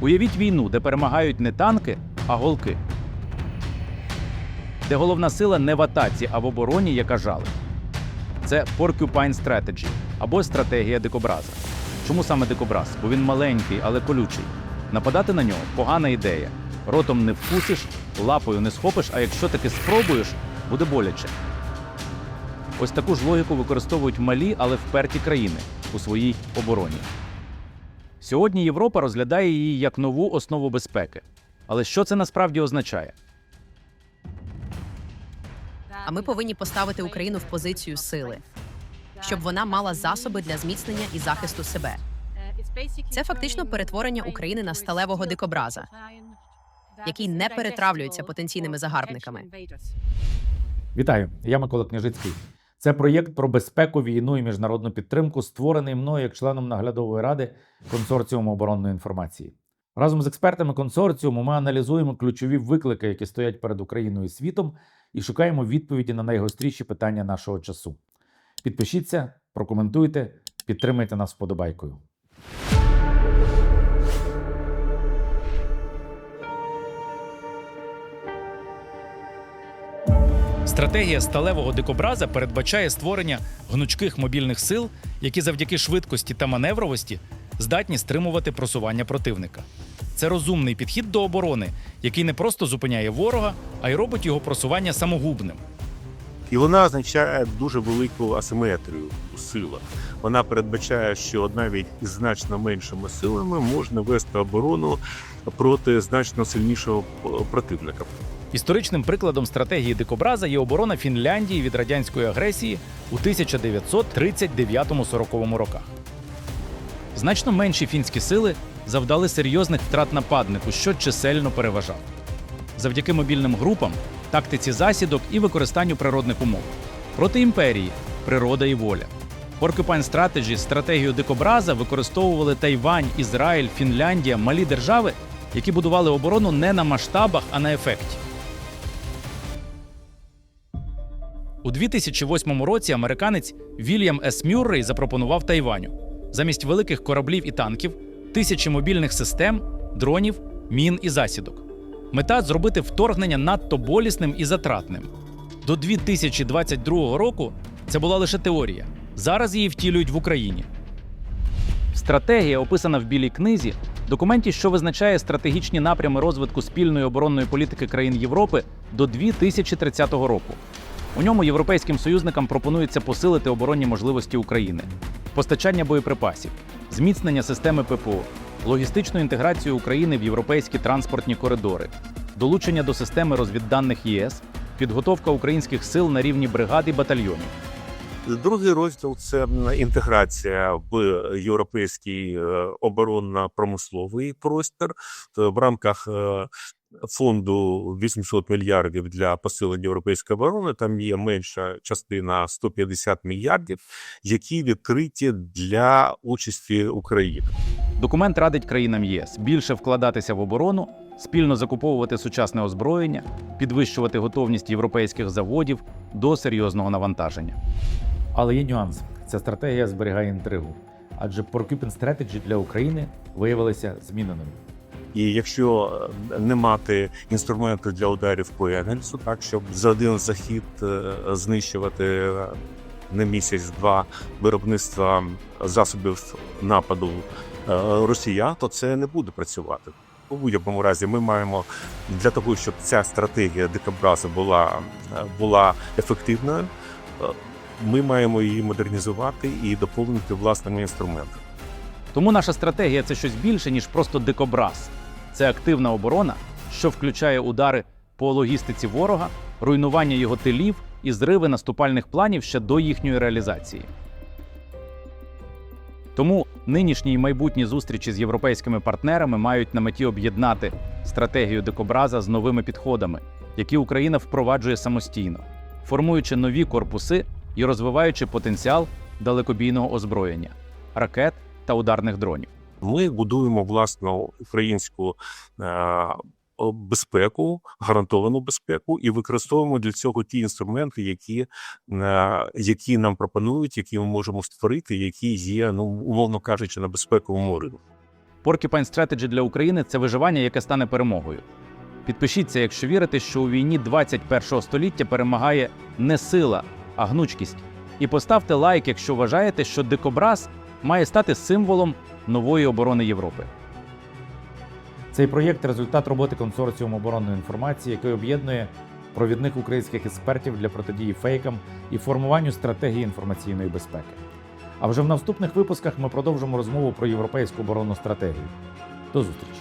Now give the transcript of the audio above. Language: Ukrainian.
Уявіть війну, де перемагають не танки, а голки. Де головна сила не в атаці, а в обороні, яка жали. Це Porcupine Strategy або стратегія дикобраза. Чому саме дикобраз? Бо він маленький, але колючий. Нападати на нього погана ідея. Ротом не вкусиш, лапою не схопиш, а якщо таки спробуєш, буде боляче. Ось таку ж логіку використовують малі, але вперті країни у своїй обороні. Сьогодні Європа розглядає її як нову основу безпеки. Але що це насправді означає? А ми повинні поставити Україну в позицію сили, щоб вона мала засоби для зміцнення і захисту себе. Це фактично перетворення України на сталевого дикобраза, який не перетравлюється потенційними загарбниками. Вітаю, я Микола Княжицький. Це проєкт про безпеку, війну і міжнародну підтримку, створений мною як членом наглядової ради консорціуму оборонної інформації. Разом з експертами консорціуму ми аналізуємо ключові виклики, які стоять перед Україною і світом, і шукаємо відповіді на найгостріші питання нашого часу. Підпишіться, прокоментуйте, підтримайте нас вподобайкою. Стратегія сталевого дикобраза передбачає створення гнучких мобільних сил, які завдяки швидкості та маневровості здатні стримувати просування противника. Це розумний підхід до оборони, який не просто зупиняє ворога, а й робить його просування самогубним. І вона означає дуже велику асиметрію у силах. Вона передбачає, що навіть із значно меншими силами можна вести оборону проти значно сильнішого противника. Історичним прикладом стратегії дикобраза є оборона Фінляндії від радянської агресії у 1939-40 роках. Значно менші фінські сили завдали серйозних втрат нападнику, що чисельно переважав. Завдяки мобільним групам, тактиці засідок і використанню природних умов. Проти імперії природа і воля. Porcupine Strategy стратегію дикобраза використовували Тайвань, Ізраїль, Фінляндія, малі держави, які будували оборону не на масштабах, а на ефекті. У 2008 році американець Вільям С. Мюррей запропонував Тайваню замість великих кораблів і танків, тисячі мобільних систем, дронів, мін і засідок. Мета зробити вторгнення надто болісним і затратним. До 2022 року це була лише теорія. Зараз її втілюють в Україні. Стратегія, описана в Білій книзі, документі, що визначає стратегічні напрями розвитку спільної оборонної політики країн Європи до 2030 року. У ньому європейським союзникам пропонується посилити оборонні можливості України, постачання боєприпасів, зміцнення системи ППО, логістичну інтеграцію України в європейські транспортні коридори, долучення до системи розвідданих ЄС, підготовка українських сил на рівні бригад і батальйонів. Другий розділ це інтеграція в європейський е, оборонно-промисловий простір в рамках е, фонду 800 мільярдів для посилення європейської оборони. Там є менша частина 150 мільярдів, які відкриті для участі України. Документ радить країнам ЄС більше вкладатися в оборону, спільно закуповувати сучасне озброєння, підвищувати готовність європейських заводів до серйозного навантаження. Але є нюанс. Ця стратегія зберігає інтригу, адже Porcupine Strategy для України виявилися зміненими. І якщо е, не мати інструменту для ударів по Енгельсу, так щоб за один захід е, знищувати е, не місяць-два виробництва засобів нападу росіян, то це не буде працювати. У будь-якому разі ми маємо для того, щоб ця стратегія дикобраза була, була ефективною. Ми маємо її модернізувати і доповнити власними інструментами. Тому наша стратегія це щось більше, ніж просто дикобраз. Це активна оборона, що включає удари по логістиці ворога, руйнування його тилів і зриви наступальних планів ще до їхньої реалізації. Тому нинішні і майбутні зустрічі з європейськими партнерами мають на меті об'єднати стратегію дикобраза з новими підходами, які Україна впроваджує самостійно, формуючи нові корпуси і розвиваючи потенціал далекобійного озброєння, ракет та ударних дронів. Ми будуємо власну українську е, безпеку, гарантовану безпеку, і використовуємо для цього ті інструменти, які е, які нам пропонують, які ми можемо створити, які є, ну умовно кажучи, на безпековому ринку. Porcupine Strategy для України це виживання, яке стане перемогою. Підпишіться, якщо вірите, що у війні 21 століття перемагає не сила, а гнучкість. І поставте лайк, якщо вважаєте, що дикобраз має стати символом нової оборони Європи. Цей проєкт результат роботи консорціуму оборонної інформації, який об'єднує провідних українських експертів для протидії фейкам і формуванню стратегії інформаційної безпеки. А вже в наступних випусках ми продовжимо розмову про європейську оборонну стратегію. До зустрічі!